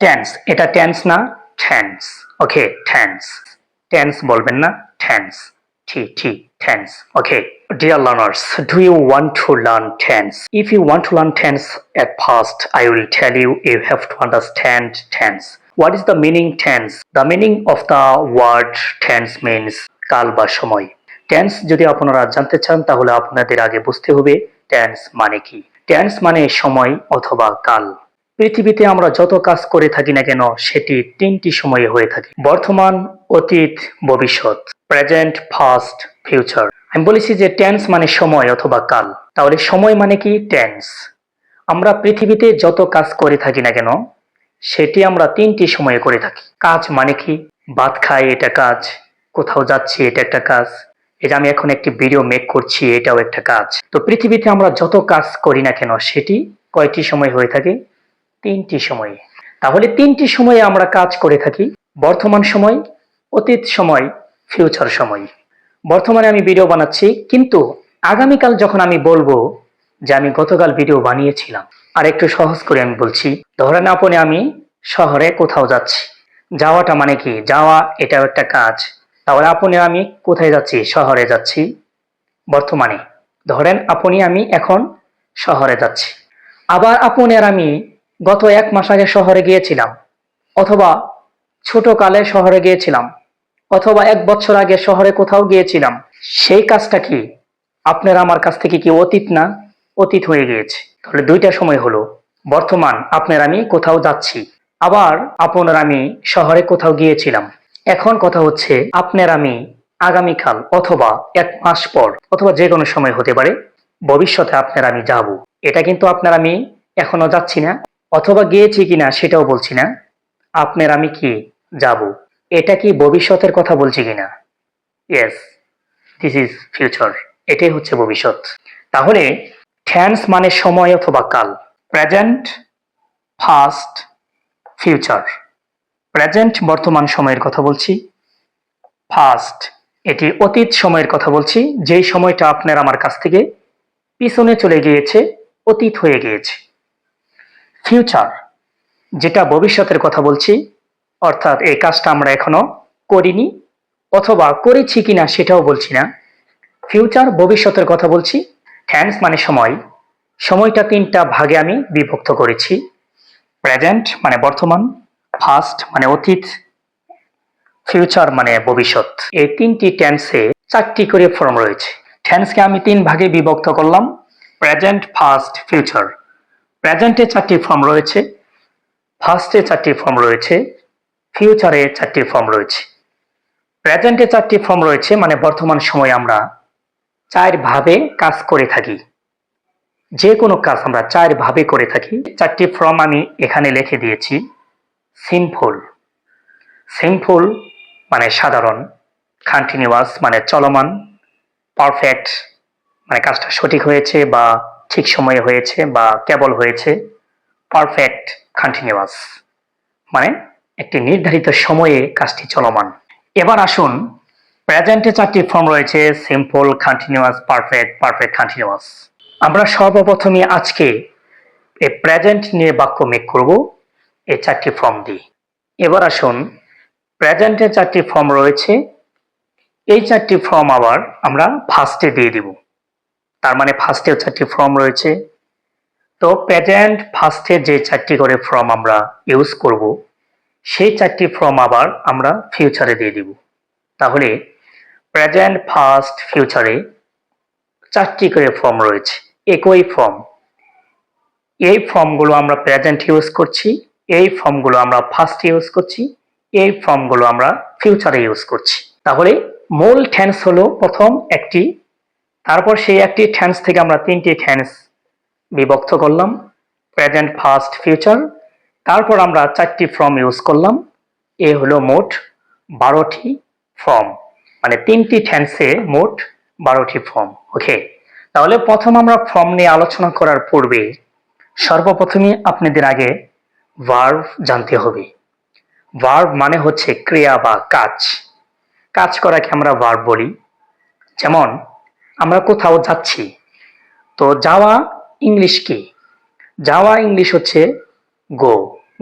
Tense এটা tense না tense okay tense tense বলবেন না tense T T tense. Okay, dear learners, do you want to learn tense? If you want to learn tense at past, I will tell you you have to understand tense. What is the meaning tense? The meaning of the word tense means কাল বা সময় tense যদি আপনারা জানতে চান তাহলে আপনাদের আগে বুঝতে হবে টেন্স মানে কি টেন্স মানে সময় অথবা কাল পৃথিবীতে আমরা যত কাজ করে থাকি না কেন, সেটি তিনটি সময়ে হয়ে থাকে। বর্তমান, অতীত, ভবিষ্যৎ প্রেজেন্ট ফাস্ট ফিউচার আমি বলেছি যে টেন্স মানে সময় অথবা কাল। তাহলে সময় মানে কি? টেন্স আমরা পৃথিবীতে যত কাজ করে থাকি না কেন, সেটি আমরা তিনটি সময়ে করে থাকি। কাজ মানে কি? ভাত খাই, এটা কাজ। কোথাও যাচ্ছি, এটা একটা কাজ। এটা আমি এখন একটি ভিডিও মেক করছি, এটাও একটা কাজ। তো পৃথিবীতে আমরা যত কাজ করি না কেন, সেটি কয়টি সময় হয়ে থাকে? তিনটি সময়ে। তাহলে তিনটি সময়ে আমরা কাজ করে থাকি। বর্তমান সময়, অতীত সময় ফিউচার সময়। বর্তমানে আমি ভিডিও বানাচ্ছি, কিন্তু আগামীকাল যখন আমি বলব যে আমি গতকাল ভিডিও বানিয়েছিলাম, আর একটু সহজ করে আমি বলছি, ধরেন আপনি আমি শহরে কোথাও যাচ্ছি। যাওয়াটা মানে কি? যাওয়া এটাও একটা কাজ। তাহলে আপনি আমি কোথায় যাচ্ছি? শহরে যাচ্ছি। বর্তমানে। ধরেন আপনি আমি এখন শহরে যাচ্ছি। আবার আপনি আর আমি গত এক মাস আগে শহরে গিয়েছিলাম, অথবা ছোট কালে শহরে গিয়েছিলাম, অথবা এক বছর আগে শহরে কোথাও গিয়েছিলাম। সেই কাজটা কি? আপনার আমার কাছ থেকে কি অতীত না? অতীত হয়ে গিয়েছে। তাহলে দুইটা সময় হলো। বর্তমান আপনার আমি কোথাও যাচ্ছি, আবার আপনার আমি শহরে কোথাও গিয়েছিলাম। এখন কথা হচ্ছে আপনার আমি আগামীকাল অথবা এক মাস পর, অথবা যে কোনো সময় হতে পারে, ভবিষ্যতে আপনার আমি যাব। এটা কিন্তু আপনার আমি এখনও যাচ্ছি না। অথবা গিয়েছি কিনা সেটাও বলছি না। আপনার আমি কি যাব? এটা কি ভবিষ্যতের কথা বলছি কিনা? ইয়েস দিস ইজ ফিউচার এটাই হচ্ছে ভবিষ্যৎ। তাহলে টেন্স মানে সময় অথবা কাল। প্রেজেন্ট ফাস্ট ফিউচার প্রেজেন্ট বর্তমান সময়ের কথা বলছি। ফাস্ট এটি অতীত সময়ের কথা বলছি। যেই সময়টা আপনার আমার কাছ থেকে পিছনে চলে গিয়েছে, অতীত হয়ে গিয়েছে। ফিউচার যেটা ভবিষ্যতের কথা বলছি, অর্থাৎ এই কাজটা আমরা এখনও করিনি, অথবা করেছি কিনা সেটাও বলছি না। ফিউচার ভবিষ্যতের কথা বলছি টেন্স মানে সময়। সময়টা তিনটা ভাগে আমি বিভক্ত করেছি। প্রেজেন্ট মানে বর্তমান ফাস্ট মানে অতীত ফিউচার মানে ভবিষ্যৎ। এই তিনটি টেন্সে চারটি করে ফর্ম রয়েছে। টেন্সকে আমি তিন ভাগে বিভক্ত করলাম প্রেজেন্ট ফাস্ট ফিউচার প্রেজেন্টে চারটি ফর্ম রয়েছে ফার্স্টে চারটি ফর্ম রয়েছে ফিউচারে চারটি ফর্ম রয়েছে। প্রেজেন্টে চারটি ফর্ম রয়েছে মানে বর্তমান সময়ে আমরা চার ভাবে কাজ করে থাকি। যে কোনো কাজ আমরা চার ভাবে করে থাকি। চারটি ফর্ম আমি এখানে লিখে দিয়েছি সিম্পল সিম্পল মানে সাধারণ কন্টিনিউয়াস মানে চলমান পারফেক্ট মানে কাজটা সঠিক হয়েছে বা ঠিক সময়ে হয়েছে বা কেবল হয়েছে পারফেক্ট কন্টিনিউয়াস মানে একটি নির্ধারিত সময়ে কাজটি চলমান। এবার আসুন প্রেজেন্টে চারটি ফর্ম রয়েছে simple continuous perfect perfect continuous আমরা সর্বপ্রথমে আজকে এই প্রেজেন্ট নিয়ে বাক্য মেক করব এই চারটি ফর্ম দিয়ে। এবার আসুন প্রেজেন্টে চারটি ফর্ম রয়েছে, এই চারটি ফর্ম আবার আমরা ফার্স্টে দিয়ে দিব। তার মানে ফার্স্টেও চারটি ফর্ম রয়েছে। তো প্রেজেন্ট ফার্স্টে যে চারটি করে ফর্ম আমরা ইউজ করব, সেই চারটি ফর্ম আবার আমরা ফিউচারে দিয়ে দিব। তাহলে প্রেজেন্ট ফার্স্ট ফিউচারে চারটি করে ফর্ম রয়েছে, একই ফর্ম এই ফর্মগুলো আমরা প্রেজেন্ট ইউজ করছি, এই ফর্মগুলো আমরা ফার্স্ট ইউজ করছি, এই ফর্মগুলো আমরা ফিউচারে ইউজ করছি। তাহলে মূল টেন্স হলো প্রথম একটি তারপর সেই একটি টেন্স থেকে আমরা তিনটি টেন্স বিভক্ত করলাম প্রেজেন্ট ফার্স্ট ফিউচার তারপর আমরা চারটি ফর্ম ইউজ করলাম। এ হলো মোট বারোটি ফর্ম মানে তিনটি টেন্সে মোট বারোটি ফর্ম ওকে তাহলে প্রথম আমরা ফর্ম নিয়ে আলোচনা করার পূর্বে সর্বপ্রথমে আপনাদের আগে ভার্ভ জানতে হবে। ভার্ভ মানে হচ্ছে ক্রিয়া বা কাজ। কাজ করাকে আমরা ভার্ভ বলি। যেমন আমরা কোথাও যাচ্ছি। তো যাওয়া ইংলিশ কি? যাওয়া ইংলিশ হচ্ছে গো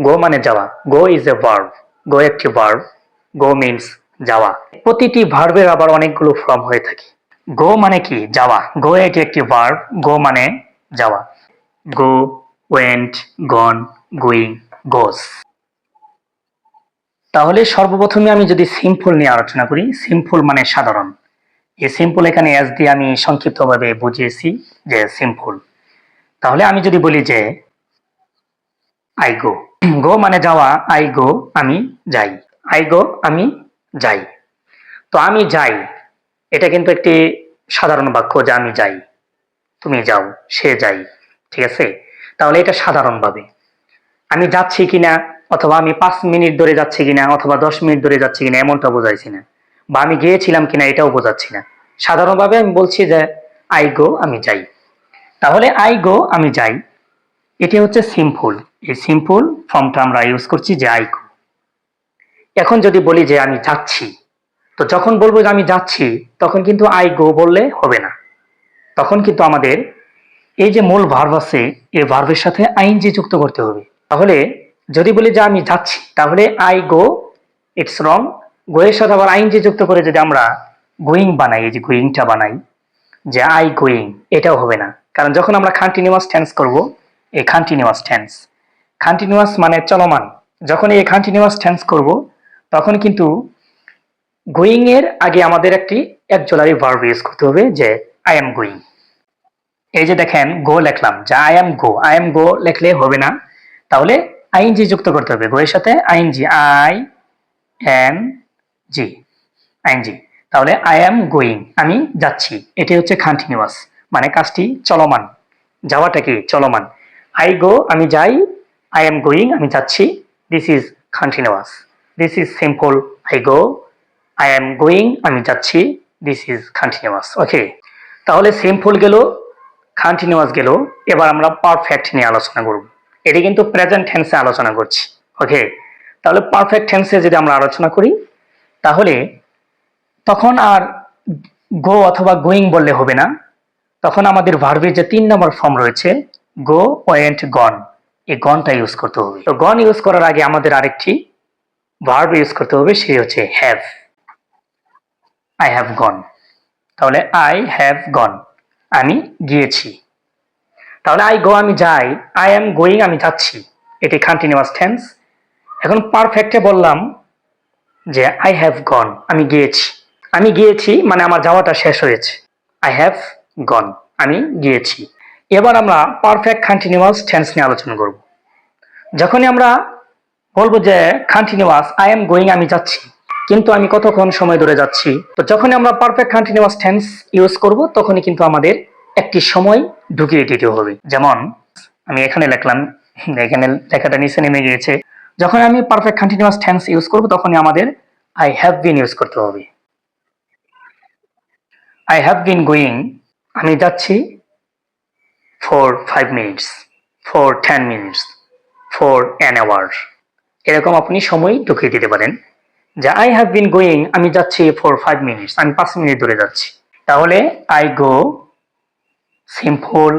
গো মানে যাওয়া। গো ইজ এ ভার্ব গো একটি ভার্ব গো মিনস যাওয়া। প্রতিটি ভার্ভের আবার অনেকগুলো ফর্ম হয়ে থাকে। গো মানে কি? যাওয়া। গো এটি একটি ভার্ব গো মানে যাওয়া। Go went gone going goes তাহলে সর্বপ্রথমে আমি যদি সিম্পল নিয়ে আলোচনা করি সিম্পল মানে সাধারণ। এই সিম্পল এখানে এস দিয়ে আমি সংক্ষিপ্তভাবে বুঝিয়েছি যে সিম্পল তাহলে আমি যদি বলি যে আই গো গো মানে যাওয়া আই গো আমি যাই। আই গো আমি যাই। তো আমি যাই, এটা কিন্তু একটি সাধারণ বাক্য যে আমি যাই। তুমি যাও, সে যাই, ঠিক আছে? তাহলে এটা সাধারণভাবে। আমি যাচ্ছি কিনা, অথবা আমি পাঁচ মিনিট ধরে যাচ্ছি কিনা, অথবা দশ মিনিট ধরে যাচ্ছি কিনা, এমনটা বোঝাইছি না। বা আমি গিয়েছিলাম কিনা এটাও বোঝাচ্ছি না। সাধারণভাবে আমি বলছি যে, আই গো, আমি যাই। তাহলে, আই গো, আমি যাই। এটি হচ্ছে সিম্পল। এই সিম্পল ফর্মটা আমরা ইউজ করছি যে, আই গো। এখন যদি বলি যে, আমি যাচ্ছি। তো যখন বলব যে, আমি যাচ্ছি, তখন কিন্তু আই গো বললে হবে না। তখন কিন্তু আমাদের এই যে মূল ভার্ব আছে, এই ভার্বের সাথে আইনজি যুক্ত করতে হবে। তাহলে, যদি বলি যে, আমি যাচ্ছি, তাহলে আই গো ইটস রং গো এর সাথে আবার আইনজি যুক্ত করে যদি আমরা গোয়িং বানাই, এই যে গোয়িংটা বানাই, যে আই গোয়িং এটাও হবে না। কারণ যখন আমরা কন্টিনিউয়াস টেন্স করব, এই কন্টিনিউয়াস টেন্স কন্টিনিউয়াস মানে চলমান। যখন এই কন্টিনিউয়াস টেন্স করব, তখন কিন্তু গোয়িং এর আগে আমাদের একটি একজলারি ভার্ব ইউজ করতে হবে, যে আই এম গোয়িং এই যে দেখেন গো লেখলাম, যে I am go I am go লেখলে হবে না। তাহলে আইএনজি যুক্ত করতে হবে গো এর সাথে ING I N G ING তাহলে আই এম গোয়িং আমি যাচ্ছি। এটি হচ্ছে কন্টিনিউয়াস মানে কাজটি চলমান, যাওয়াটা কি চলমান। আই গো আমি যাই আই এম গোয়িং আমি যাচ্ছি। This is continuous this is simple I go I am going আমি যাচ্ছি। দিস ইজ কন্টিনিউয়াস ওকে তাহলে সিম্পল গেল কন্টিনিউয়াস গেল। এবার আমরা পারফেক্ট নিয়ে আলোচনা করব। এটি কিন্তু প্রেজেন্ট টেন্সে আলোচনা করছি ওকে তাহলে পারফেক্ট টেন্সে যদি আমরা আলোচনা করি তাহলে তখন আর গো অথবা গোয়িং বললে হবে না। তখন আমাদের ভার্বের যে তিন নম্বর ফর্ম রয়েছে, গো ওয়েন্ট গন এই গনটা ইউজ করতে হবে। তো গন ইউজ করার আগে আমাদের আরেকটি ভার্ব ইউজ করতে হবে সে হচ্ছে হ্যাভ আই হ্যাভ গন তাহলে আই হ্যাভ গন আমি গিয়েছি। তাহলে আই গো আমি যাই। আই এম গোয়িং আমি যাচ্ছি। এটি কন্টিনিউয়াস টেন্স এখন পারফেক্টে বললাম যে আই হ্যাভ গন আমি গিয়েছি। আমি গিয়েছি মানে আমার যাওয়াটা শেষ হয়েছে। আই হ্যাভ গন আমি গিয়েছি। এবার আমরা পারফেক্ট কন্টিনিউয়াস টেন্স নিয়ে আলোচনা করব। যখনই আমরা বলব যে কন্টিনিউয়াস আই এম গোয়িং আমি যাচ্ছি। কিন্তু আমি কতক্ষণ সময় ধরে যাচ্ছি? তো যখনই আমরা পারফেক্ট কন্টিনিউয়াস টেন্স ইউজ করব, তখনই কিন্তু আমাদের একটি সময় ঢুকিয়ে দিতে হবে। যেমন, আমি এখানে লিখলাম, এখানে লেখাটা নিচে নেমে গিয়েছে। যখন আমি পারফেক্ট কন্টিনিউয়াস টেন্স ইউজ করব, তখনই আমাদের আই হ্যাভ বিন ইউজ করতে হবে। আই হ্যাভ বিন গোয়িং আমি যাচ্ছি for five minutes for ten minutes for an hour এরকম আপনি সময় ঢুকিয়ে দিতে পারেন। যে আই হ্যাভ বিন গোয়িং আমি যাচ্ছি ফর ফাইভ মিনিটস আমি পাঁচ মিনিট ধরে যাচ্ছি। তাহলে I go simple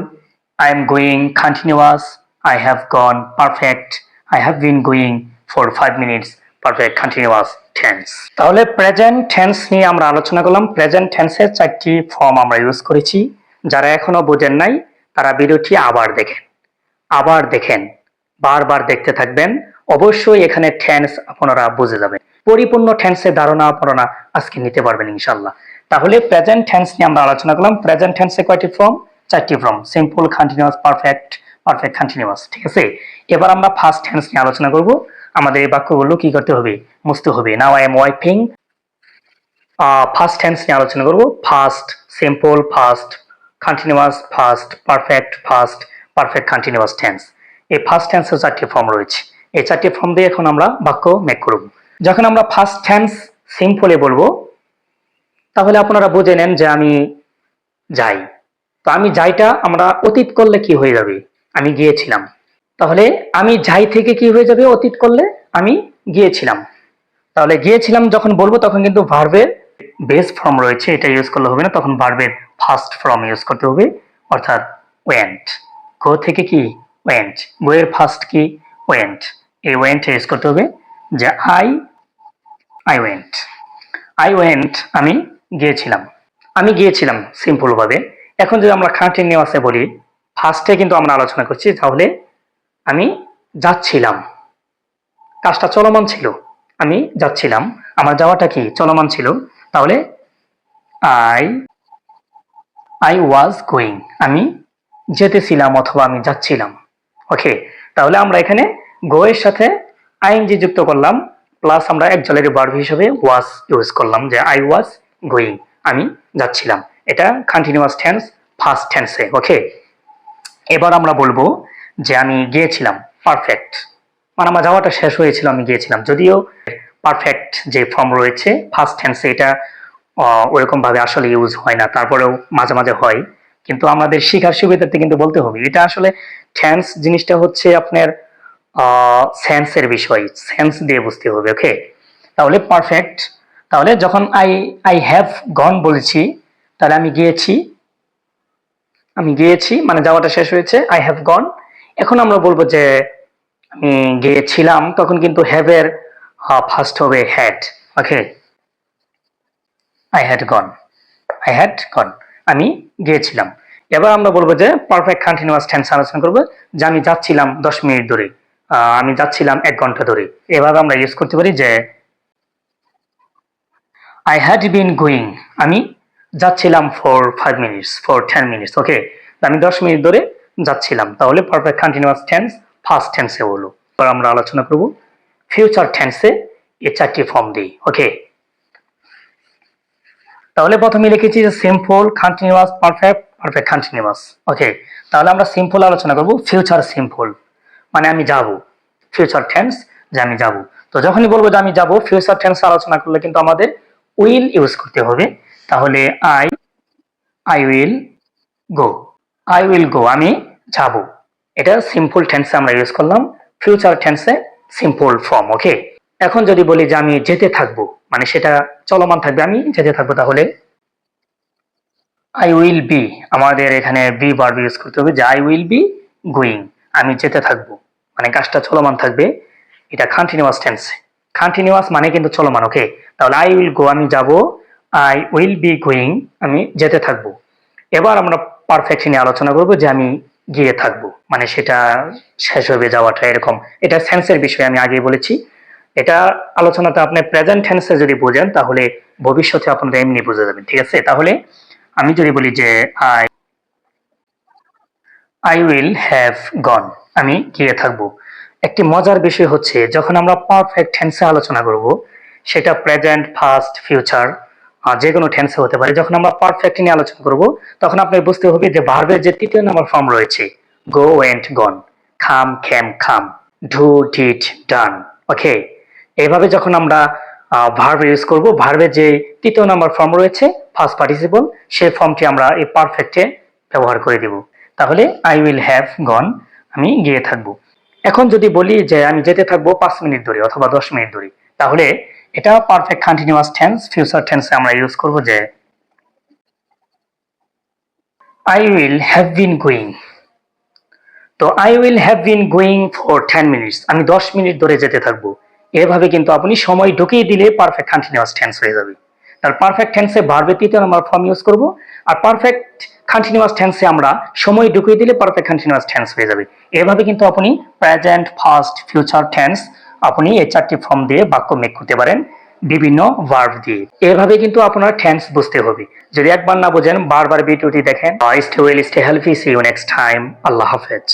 I am going continuous I have gone perfect I have been going for five minutes perfect continuous tense তাহলে প্রেজেন্ট টেন্স নিয়ে আমরা আলোচনা করলাম। প্রেজেন্ট টেন্সের চারটি ফর্ম আমরা ইউজ করেছি। যারা এখনও বোঝেন নাই, তারা ভিডিওটি আবার দেখেন। আবার দেখেন। বারবার দেখতে থাকবেন। অবশ্যই এখানে টেন্স আপনারা বুঝে যাবেন। পরিপূর্ণ টেন্সের ধারণা আপনারা আজকে নিতে পারবেন ইনশাল্লাহ তাহলে প্রেজেন্ট টেন্স নিয়ে আমরা আলোচনা করলাম। প্রেজেন্ট টেন্সে কয়টি ফর্ম চারটি form simple continuous perfect perfect continuous ঠিক আছে? এবার আমরা ফার্স্ট টেন্স নিয়ে আলোচনা করব। আমাদের এই বাক্যগুলো কি করতে হবে? মুছতে হবে। Now I am wiping first tense নিয়ে আলোচনা করব। First simple first continuous first perfect first perfect continuous tense এই ফার্স্ট টেন্সের চারটি ফর্ম রয়েছে। এই চারটি ফর্ম দিয়ে এখন আমরা বাক্য মেক করব। যখন আমরা ফার্স্ট টেন্স সিম্পলে বলব, তাহলে আপনারা বুঝে নেন যে আমি যাই। তো আমি যাইটা আমরা অতীত করলে কি হয়ে যাবে? আমি গিয়েছিলাম। তাহলে আমি যাই থেকে কি হয়ে যাবে অতীত করলে? আমি গিয়েছিলাম। তাহলে গিয়েছিলাম যখন বলব তখন কিন্তু ভার্বের বেস ফর্ম রয়েছে। এটা ইউজ করলে হবে না, তখন ভার্বের ফার্স্ট ফর্ম ইউজ করতে হবে, অর্থাৎ ওয়েন্ট গো থেকে কি? ওয়েন্ট এর ফার্স্ট কি? ওয়েন্ট এই ওয়েন্ট ইউজ করতে হবে যে I I went I went আমি গিয়েছিলাম। আমি গিয়েছিলাম সিম্পল ভাবে। এখন যদি আমরা কন্টিনিউয়াসে বলি ফার্স্টে কিন্তু আমরা আলোচনা করছি, তাহলে আমি যাচ্ছিলাম। কাজটা চলমান ছিল, আমি যাচ্ছিলাম। আমার যাওয়াটা কি চলমান ছিল? তাহলে আই আই ওয়াজ গোয়িং আমি যেতেছিলাম অথবা আমি যাচ্ছিলাম। ওকে তাহলে আমরা এখানে গো এর সাথে আইএনজি যুক্ত করলাম প্লাস আমরা একজলের বার্ভ হিসেবে ওয়াজ ইউজ করলাম, যে আই ওয়াজ গোয়িং আমি যাচ্ছিলাম। এটা কন্টিনিউয়াস টেন্স ফার্স্ট টেন্সে ওকে এবার আমরা বলব যে আমি গিয়েছিলাম পারফেক্ট মানে আমার যাওয়াটা শেষ হয়েছিল আমি গিয়েছিলাম। যদিও পারফেক্ট যে ফর্ম রয়েছে ফার্স্ট টেন্সে এটা আহ, ওরকম ভাবে আসলে ইউজ হয় না তারপরেও মাঝে মাঝে হয়। কিন্তু আমাদের শিখার সুবিধার্থে কিন্তু বলতে হবে এটা আসলে টেন্স জিনিসটা হচ্ছে আপনার সেন্সের বিষয় সেন্স দিয়ে বুঝতে হবে ওকে তাহলে পারফেক্ট তাহলে যখন আই আই হ্যাভ গন বলেছি তাহলে আমি গিয়েছি আমি গিয়েছি মানে যাওয়াটা শেষ হয়েছে আই হ্যাভ গন এখন আমরা বলব যে আমি গিয়েছিলাম, তখন কিন্তু হ্যাভ এর ফার্স্ট হবে had okay I had gone I had gone আমি গিয়েছিলাম। এবার আমরা বলব যে পারফেক্ট কন্টিনিউয়াস টেন্স আলোচনা করব। যে আমি যাচ্ছিলাম দশ মিনিট ধরে আমি যাচ্ছিলাম এক ঘণ্টা ধরে। এভাবে আমরা ইউজ করতে পারি যে আই হ্যাড বিন গোয়িং আমি যাচ্ছিলাম for five minutes for ten minutes okay আমি দশ মিনিট ধরে যাচ্ছিলাম, তাহলে পারফেক্ট কন্টিনিউয়াস টেন্স ফার্স্ট টেন্সে হলো। এবার আমরা আলোচনা করব ফিউচার টেন্সে এই চারটি ফর্ম দিই ওকে তাহলে প্রথমে লিখেছি যে simple continuous perfect perfect continuous okay তাহলে আমরা সিম্পল আলোচনা করব ফিউচার সিম্পল মানে আমি যাব ফিউচার টেন্স যে আমি যাব। তো যখনই বলব যে আমি যাব ফিউচার টেন্স আলোচনা করলে কিন্তু আমাদের উইল ইউজ করতে হবে। তাহলে I I will go I will go আমি যাব। এটা সিম্পল টেন্সে আমরা ইউজ করলাম। ফিউচার টেন্সে সিম্পল ফর্ম ওকে এখন যদি বলি যে আমি যেতে থাকব মানে সেটা চলমান থাকবে, আমি যেতে থাকব, তাহলে আই উইল বি আমাদের এখানে বি ভার্ব ইউজ করতে হবে যে আই উইল বি গোয়িং আমি যেতে থাকব। মানে কাজটা চলমান থাকবে, এটা কন্টিনিউয়াস টেন্স কন্টিনিউয়াস মানে কিন্তু চলমান ওকে তাহলে আই উইল গো আমি যাব আই উইল বি গোয়িং আমি যেতে থাকব। এবার আমরা পারফেক্ট নিয়ে আলোচনা করব যে আমি গিয়ে থাকব। মানে সেটা শেষ হবে যাওয়াটা এরকম। এটা সেন্সের বিষয়ে, আমি আগেই বলেছি। এটা আলোচনাটা আপনি প্রেজেন্ট টেন্সে যদি বোঝেন, তাহলে ভবিষ্যতে আপনারা এমনি বুঝে যাবেন ঠিক আছে? তাহলে আমি যদি বলি যে I I will have gone আমি গিয়ে থাকব। একটি মজার বিষয় হচ্ছে, যখন আমরা পারফেক্ট টেন্সে আলোচনা করব, সেটা প্রেজেন্ট ফাস্ট ফিউচার যে কোনো টেন্সে হতে পারে। যখন আমরা পারফেক্ট নিয়ে আলোচনা করব, তখন আপনার বুঝতে হবে যে ভার্বের যে তৃতীয় নম্বর ফর্ম রয়েছে গো ওয়েন্ট গন খাম, খেম, খাম ডু ডিট ডান ওকে এভাবে যখন আমরা ভার্ব ইউজ করব ভার্বের যে তৃতীয় নম্বর ফর্ম রয়েছে ফার্স্ট পার্টিসিপল সেই ফর্মটি আমরা এই পারফেক্টে ব্যবহার করে দেব। তাহলে আই উইল হ্যাভ গন আমি গিয়ে থাকব। এখন যদি বলি যে আমি যেতে থাকব পাঁচ মিনিট ধরে অথবা দশ মিনিট ধরে, তাহলে এটা পারফেক্ট কন্টিনিউয়াস টেন্স ফিউচার টেন্সে আমরা ইউজ করব যে I will have been going তো I will have been going for ten minutes আমি দশ মিনিট ধরে যেতে থাকব। এভাবে কিন্তু আপনি সময় ঢুকিয়ে দিলে পারফেক্ট কন্টিনিউয়াস টেন্স হয়ে যাবে। তার পারফেক্ট টেন্সে ভার্বে তৃতীয় নম্বর ফর্ম ইউজ করব। আর পারফেক্ট কন্টিনিউয়াস টেন্সে আমরা সময় ঢুকিয়ে দিলে পারফেক্ট কন্টিনিউয়াস টেন্স হয়ে যাবে। এভাবে কিন্তু আপনি প্রেজেন্ট ফাস্ট ফিউচার টেন্স আপনি এই চারটি ফর্ম দিয়ে বাক্য মেক করতে পারেন বিভিন্ন ভার্ব দিয়ে। এভাবে কিন্তু আপনার টেন্স বুঝতে হবে। যদি একবার না বোঝেন, বারবার ভিডিওটি দেখেন। Stay well stay healthy see you next time আল্লাহ হাফেজ।